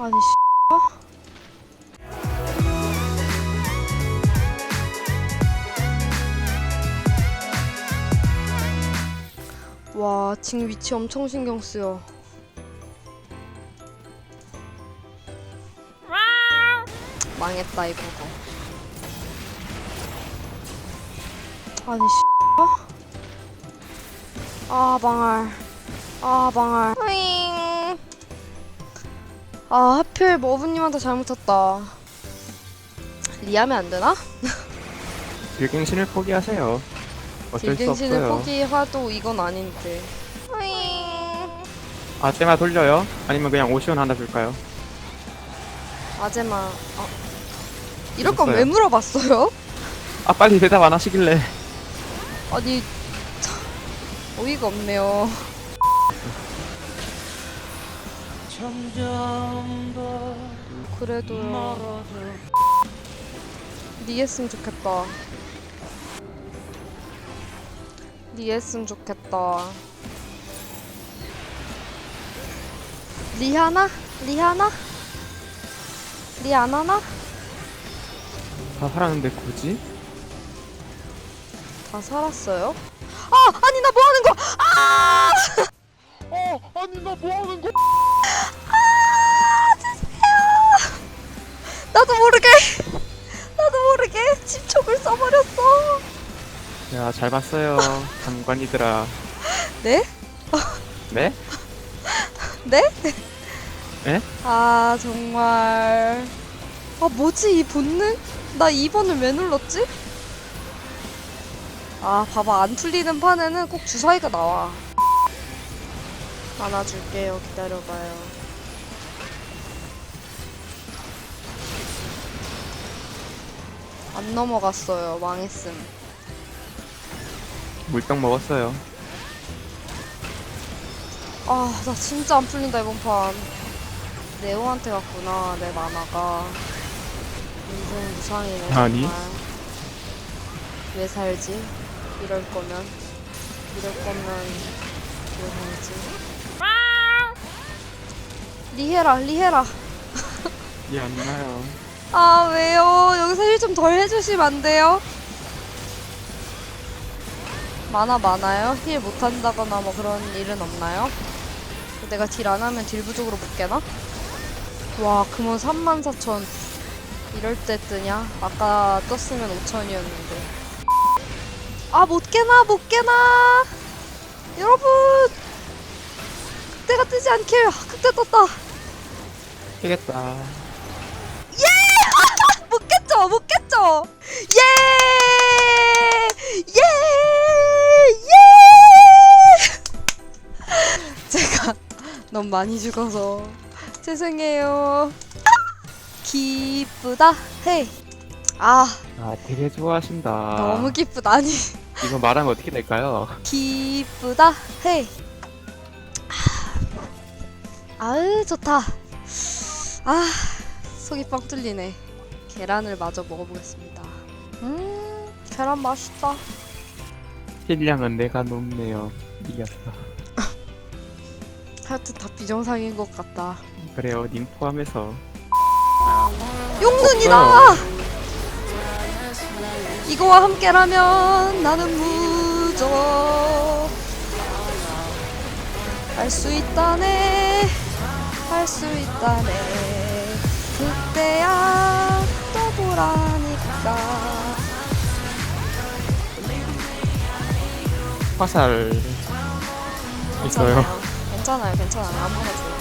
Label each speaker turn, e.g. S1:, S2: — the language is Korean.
S1: 아니 씨. 와, 지금 위치 엄청 신경 쓰여. 망했다 이거도. 아니 씨. 아 망할. 아 망할. 으잉. 아 하필 머브님한테 잘못했다. 리하면 안 되나?
S2: 빌갱신을 포기하세요. 어쩔 수
S1: 길갱신을
S2: 없어요.
S1: 포기해도 이건 아닌데. 으잉.
S2: 아, 때마 돌려요? 아니면 그냥 오시온 하나 줄까요?
S1: 아제마. 어. 이럴 건 왜
S2: 됐어요.
S1: 물어봤어요?
S2: 아, 빨리 대답 안 하시길래.
S1: 아니 참, 어이가 없네요. 그래도요. 니 했으면 좋겠다. 니 했으면 좋겠다. 리하나? 리하나? 리안 하나?
S2: 다 살았는데 굳이?
S1: 다 살았어요? 아! 아니 나 뭐 하는 거! 아!
S2: 어, 아니 나 뭐 하는 거? 야, 잘 봤어요. 장관이들아.
S1: 네?
S2: 네?
S1: 네?
S2: 네?
S1: 아 정말 아 뭐지 이 본능? 나 2번을 왜 눌렀지? 아 봐봐 안 풀리는 판에는 꼭 주사위가 나와 안아줄게요 기다려봐요 안 넘어갔어요 망했음
S2: 물병 먹었어요.
S1: 아, 나 진짜 안 풀린다, 이번 판. 네오한테 갔구나, 내 만화가. 인생 무상이네.
S2: 아니.
S1: 정말. 왜 살지? 이럴 거면. 이럴 거면. 왜 살지? 리해라, 리해라.
S2: 이안 나요.
S1: 아, 왜요? 여기서 일 좀 덜 해주시면 안 돼요? 많아 많아요? 힐 못한다거나 뭐 그런 일은 없나요? 내가 딜 안 하면 딜 부족으로 못 깨나? 와, 금원 34,000. 이럴 때 뜨냐? 아까 떴으면 5,000이었는데. 아, 못 깨나? 못 깨나? 여러분! 극대가 뜨지 않게! 아, 극대 떴다!
S2: 깨겠다.
S1: 못 깼죠? 못 깼죠? 예! 예! 예! 너무 많이 죽어서 죄송해요. 기쁘다. 헤이. 아,
S2: 아, 되게 좋아하신다.
S1: 너무 기쁘다. 아니,
S2: 이거 말하면 어떻게 될까요?
S1: 기쁘다. 헤이. 아, 아으, 좋다. 아, 속이 뻥 뚫리네. 계란을 마저 먹어보겠습니다. 음, 계란 맛있다.
S2: 힐량은 내가 높네요. 이겼어.
S1: 하여튼 다 비정상인 것 같다.
S2: 그래요, 님 포함해서.
S1: 용눈이다! 이거와 함께라면 나는 무적. 할수 있다네. 할 수 있다네. 그때야 또 보라니까.
S2: 화살 있어요.
S1: 괜찮아요, 괜찮아요. 아무나 줘요.